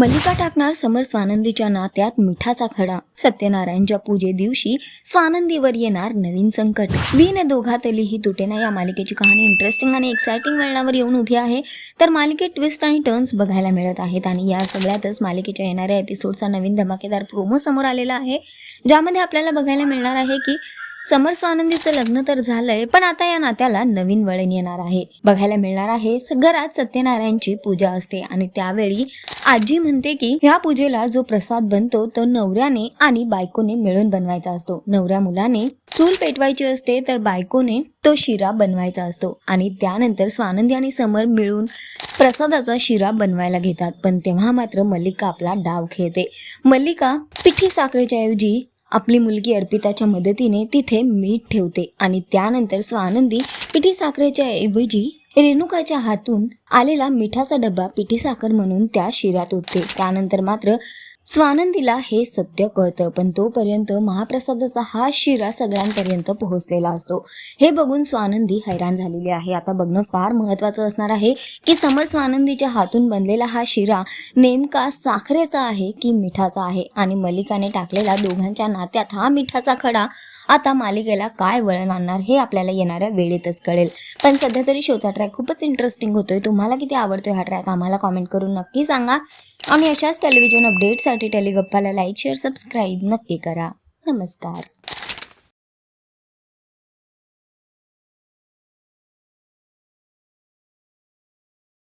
मल्लिका टाकणार समर स्वानंदीच्या नात्यात मिठाचा खडा. सत्यनारायणच्या पूजे दिवशी स्वानंदीवर येणार नवीन संकट. वीन दोघातलीही तुटेना या मालिकेची कहाणी इंटरेस्टिंग आणि एक्साइटिंग वळणावर येऊन उभी आहे. तर मालिकेत ट्विस्ट आणि टर्न्स बघायला मिळत आहेत आणि या सगळ्यातच मालिकेच्या येणाऱ्या एपिसोडचा नवीन धमाकेदार प्रोमो समोर आलेला आहे. ज्यामध्ये आपल्याला बघायला मिळणार आहे की समर स्वानंदीचं लग्न तर झालंय पण आता या नात्याला नवीन वळण येणार आहे. बघायला मिळणार आहे स- घरात सत्यनारायणची पूजा असते आणि त्यावेळी आजी म्हणते की ह्या पूजेला जो प्रसाद बनतो तो नवऱ्याने आणि बायकोने मिळून बनवायचा असतो. नवऱ्या मुलाने चूल पेटवायची असते तर बायकोने तो शिरा बनवायचा असतो. आणि त्यानंतर स्वानंदी आणि समर मिळून प्रसादाचा शिरा बनवायला घेतात. पण तेव्हा मात्र मल्लिका आपला डाव खेळते. मल्लिका पिठी साखरेच्या ऐवजी आपली मुलगी अर्पिताच्या मदतीने तिथे मीठ ठेवते आणि त्यानंतर स्वानंदी पिठी साखरेच्या ऐवजी रेणुकाच्या हातून आलेला मिठाचा डब्बा पिठी साखर म्हणून त्या शिरात उठते त्यानंतर मात्र स्वानंदीला हे सत्य कळतं पण तोपर्यंत महाप्रसादाचा हा शिरा सगळ्यांपर्यंत पोहोचलेला असतो. हे बघून स्वानंदी हैराण झालेली आहे. आता बघणं फार महत्त्वाचं असणार आहे की समर स्वानंदीच्या हातून बनलेला हा शिरा नेमका साखरेचा आहे की मिठाचा आहे? आणि मलिकाने टाकलेला दोघांच्या नात्यात हा मिठाचा खडा आता मालिकेला काय वळण आणणार हे आपल्याला येणाऱ्या वेळेतच कळेल. पण सध्या तरी शोचा ट्रॅक खूपच इंटरेस्टिंग होतोय. तुम्हाला किती आवडतो हा ट्रॅक आम्हाला कॉमेंट करून नक्की सांगा. आणि अशाच टेलिव्हिजन अपडेटसाठी टेलिगप्पाला लाईक शेअर सबस्क्राईब नक्की करा. नमस्कार.